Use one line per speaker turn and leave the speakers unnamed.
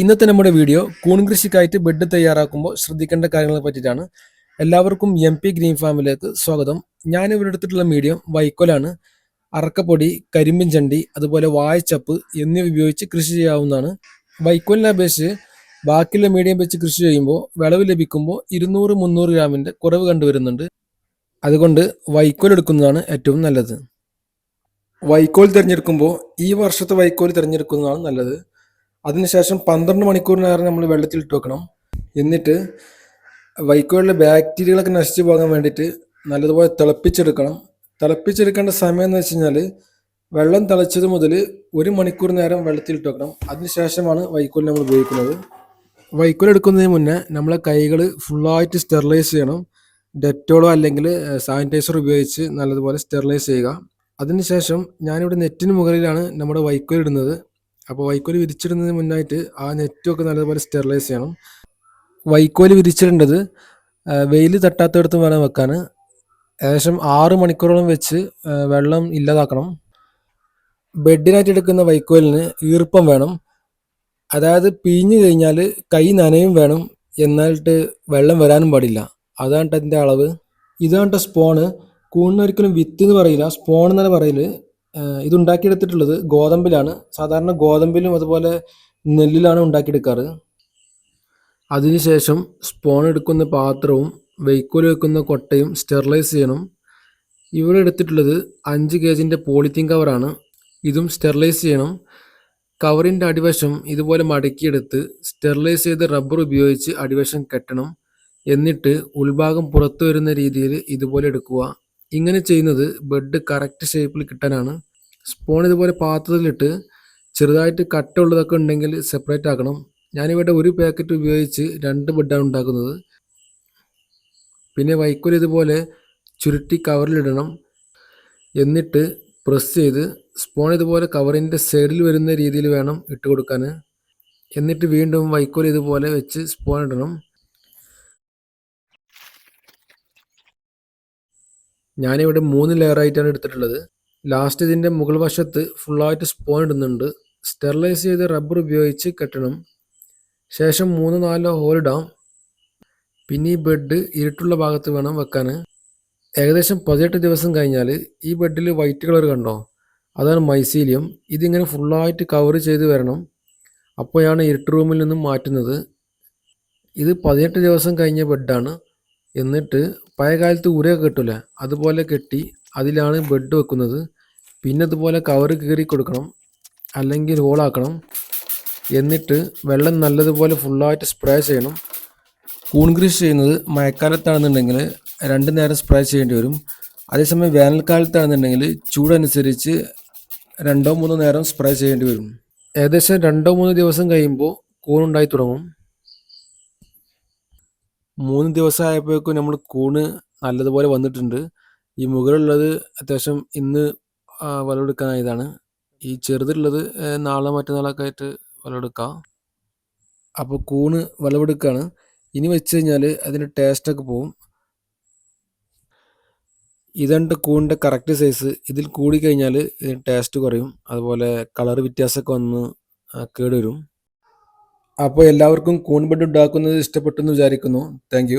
ഇന്നത്തെ നമ്മുടെ വീഡിയോ കൂൺ കൃഷിക്കായിട്ട് ബെഡ് തയ്യാറാക്കുമ്പോൾ ശ്രദ്ധിക്കേണ്ട കാര്യങ്ങളെ പറ്റിയിട്ടാണ്. എല്ലാവർക്കും എം പി ഗ്രീൻ ഫാമിലേക്ക് സ്വാഗതം. ഞാൻ ഇവിടെ എടുത്തിട്ടുള്ള മീഡിയം വൈക്കോലാണ്. അറക്കപ്പൊടി കരിമ്പിൻ ചണ്ടി അതുപോലെ വായച്ചപ്പ് എന്നിവ ഉപയോഗിച്ച് കൃഷി ചെയ്യാവുന്നതാണ്. വൈക്കോലിനെ അപേക്ഷിച്ച് ബാക്കിയുള്ള മീഡിയം വെച്ച് കൃഷി ചെയ്യുമ്പോൾ വിളവ് ലഭിക്കുമ്പോൾ ഇരുന്നൂറ് മുന്നൂറ് ഗ്രാമിന്റെ കുറവ് കണ്ടുവരുന്നുണ്ട്. അതുകൊണ്ട് വൈക്കോൽ എടുക്കുന്നതാണ് ഏറ്റവും നല്ലത്. വൈക്കോൽ തിരഞ്ഞെടുക്കുമ്പോൾ ഈ വർഷത്തെ വൈക്കോൽ തിരഞ്ഞെടുക്കുന്നതാണ് നല്ലത്. അതിനുശേഷം പന്ത്രണ്ട് മണിക്കൂറിനേരം നമ്മൾ വെള്ളത്തിൽ ഇട്ട് വെക്കണം. എന്നിട്ട് വൈക്കോലിലെ ബാക്ടീരിയകളൊക്കെ നശിച്ചു പോകാൻ വേണ്ടിയിട്ട് നല്ലതുപോലെ തിളപ്പിച്ചെടുക്കണം. തിളപ്പിച്ചെടുക്കേണ്ട സമയം എന്ന് വെച്ച് കഴിഞ്ഞാൽ വെള്ളം തിളച്ചത് മുതൽ ഒരു മണിക്കൂർ നേരം വെള്ളത്തിൽ ഇട്ട് വെക്കണം. അതിനുശേഷമാണ് വൈക്കോൽ നമ്മൾ ഉപയോഗിക്കുന്നത്. വൈക്കോൽ എടുക്കുന്നതിന് മുന്നേ നമ്മളെ കൈകൾ ഫുള്ളായിട്ട് സ്റ്റെറിലൈസ് ചെയ്യണം. ഡെറ്റോളോ അല്ലെങ്കിൽ സാനിറ്റൈസർ ഉപയോഗിച്ച് നല്ലതുപോലെ സ്റ്റെറിലൈസ് ചെയ്യുക. അതിനുശേഷം ഞാനിവിടെ നെറ്റിന് മുകളിലാണ് നമ്മുടെ വൈക്കോൽ ഇടുന്നത്. അപ്പോൾ വൈക്കോൽ വിരിച്ചിടുന്നതിന് മുന്നായിട്ട് ആ നെറ്റൊക്കെ നല്ലതുപോലെ സ്റ്റെറിലൈസ് ചെയ്യണം. വൈക്കോൽ വിരിച്ചിടേണ്ടത് വെയിൽ തട്ടാത്തടത്തും വേണം വെക്കാൻ. ഏകദേശം ആറ് മണിക്കൂറോളം വെച്ച് വെള്ളം ഇല്ലാതാക്കണം. ബെഡിനായിട്ട് എടുക്കുന്ന വൈക്കോലിന് ഈർപ്പം വേണം. അതായത് പിഴിഞ്ഞു കഴിഞ്ഞാൽ കൈ നനയും വേണം എന്നാലിട്ട് വെള്ളം വരാനും പാടില്ല. അതാണ് അതിന്റെ അളവ്. ഇതാണ് സ്പോണ്. കൂണിനൊരിക്കലും വിത്ത് എന്ന് പറയില്ല. സ്പോൺ എന്നാണ് പറയൽ. ഏഹ് ഇത് ഉണ്ടാക്കിയെടുത്തിട്ടുള്ളത് ഗോതമ്പിലാണ്. സാധാരണ ഗോതമ്പിലും അതുപോലെ നെല്ലിലാണ് ഉണ്ടാക്കിയെടുക്കാറ്. അതിനുശേഷം സ്പോൺ എടുക്കുന്ന പാത്രവും വൈക്കോൽ വെക്കുന്ന കൊട്ടയും സ്റ്റെറിലൈസ് ചെയ്യണം ഇവിടെ എടുത്തിട്ടുള്ളത് അഞ്ച് കേജിന്റെ പോളിത്തീൻ കവറാണ് ഇതും സ്റ്റെറിലൈസ് ചെയ്യണം. കവറിന്റെ അടിവശം ഇതുപോലെ മടക്കിയെടുത്ത് സ്റ്റെറിലൈസ് ചെയ്ത റബ്ബർ ഉപയോഗിച്ച് അടിവശം കെട്ടണം. എന്നിട്ട് ഉൾഭാഗം പുറത്തു വരുന്ന രീതിയിൽ ഇതുപോലെ എടുക്കുക. ഇങ്ങനെ ചെയ്യുന്നത് ബെഡ് കറക്റ്റ് ഷേപ്പിൽ കിട്ടാനാണ്. സ്പൂൺ ഇതുപോലെ പാത്രത്തിലിട്ട് ചെറുതായിട്ട് കട്ട ഉള്ളതൊക്കെ ഉണ്ടെങ്കിൽ സെപ്പറേറ്റ് ആക്കണം. ഞാനിവിടെ ഒരു പാക്കറ്റ് ഉപയോഗിച്ച് രണ്ട് ബെഡാണ് ഉണ്ടാക്കുന്നത്. പിന്നെ വൈക്കോൽ ഇതുപോലെ ചുരുട്ടി കവറിലിടണം എന്നിട്ട് പ്രസ് ചെയ്ത് സ്പൂൺ ഇതുപോലെ കവറിന്റെ സൈഡിൽ വരുന്ന രീതിയിൽ വേണം ഇട്ട് കൊടുക്കാൻ. എന്നിട്ട് വീണ്ടും വൈക്കോൽ ഇതുപോലെ വെച്ച് സ്പൂൺ ഇടണം. ഞാനിവിടെ മൂന്ന് ലെയറായിട്ടാണ് എടുത്തിട്ടുള്ളത്. ലാസ്റ്റ് ഇതിന്റെ മുകൾ വശത്ത് ഫുള്ളായിട്ട് സ്പോൺ ഇടുന്നുണ്ട്. സ്റ്റെറിലൈസ് ചെയ്ത് റബ്ബർ ഉപയോഗിച്ച് കെട്ടണം. ശേഷം മൂന്ന് നാലോ ഹോൾഡാം പിന്നെ ഈ ബെഡ് ഇരുട്ടുള്ള ഭാഗത്ത് വേണം വെക്കാൻ. ഏകദേശം പതിനെട്ട് ദിവസം കഴിഞ്ഞാൽ ഈ ബെഡിൽ വൈറ്റ് കളർ കണ്ടോ? അതാണ് മൈസീലിയം ഇതിങ്ങനെ ഫുള്ളായിട്ട് കവർ ചെയ്ത് വരണം. അപ്പോഴാണ് ഇരുട്ട് റൂമിൽ നിന്നും മാറ്റുന്നത്. ഇത് പതിനെട്ട് ദിവസം കഴിഞ്ഞ ബെഡാണ് എന്നിട്ട് പഴയ കാലത്ത് ഉരയൊക്കെ കെട്ടില്ല അതുപോലെ കെട്ടി അതിലാണ് ബെഡ് വെക്കുന്നത്. പിന്നെ അതുപോലെ കവറ് കീറി കൊടുക്കണം. അല്ലെങ്കിൽ ഹോളാക്കണം എന്നിട്ട് വെള്ളം നല്ലതുപോലെ ഫുള്ളായിട്ട് സ്പ്രേ ചെയ്യണം. കൂൺ കൃഷി ചെയ്യുന്നത് മഴക്കാലത്താണെന്നുണ്ടെങ്കിൽ രണ്ട് നേരം സ്പ്രേ ചെയ്യേണ്ടി വരും. അതേസമയം വേനൽക്കാലത്താണെന്നുണ്ടെങ്കിൽ ചൂടനുസരിച്ച് രണ്ടോ മൂന്നോ നേരം സ്പ്രേ ചെയ്യേണ്ടി വരും. ഏകദേശം രണ്ടോ മൂന്നോ ദിവസം കഴിയുമ്പോൾ കൂണുണ്ടായി തുടങ്ങും. മൂന്ന് ദിവസമായപ്പോഴേക്കും നമ്മൾ കൂണ് നല്ലതുപോലെ വന്നിട്ടുണ്ട്. ഈ മുകളിലുള്ളത് അത്യാവശ്യം ഇന്ന് ആ, വിളവെടുക്കാനായതാണ്. ഈ ചെറുതുള്ളത് നാളെ മറ്റന്നാളൊക്കെ ആയിട്ട് വിലവെടുക്കാം അപ്പോൾ കൂണ് വിളവെടുക്കുകയാണ് ഇനി വെച്ച് കഴിഞ്ഞാൽ അതിന്റെ ടേസ്റ്റൊക്കെ പോവും. ഇതണ്ട് കൂണിന്റെ കറക്റ്റ് സൈസ് ഇതിൽ കൂടി കഴിഞ്ഞാൽ ഇതിന് ടേസ്റ്റ് കുറയും. അതുപോലെ കളർ വ്യത്യാസമൊക്കെ വന്ന് കേടുവരും. അപ്പോൾ എല്ലാവർക്കും കൂൺബഡ് ഉണ്ടാക്കുന്നത് ഇഷ്ടപ്പെട്ടെന്ന് വിചാരിക്കുന്നു. താങ്ക്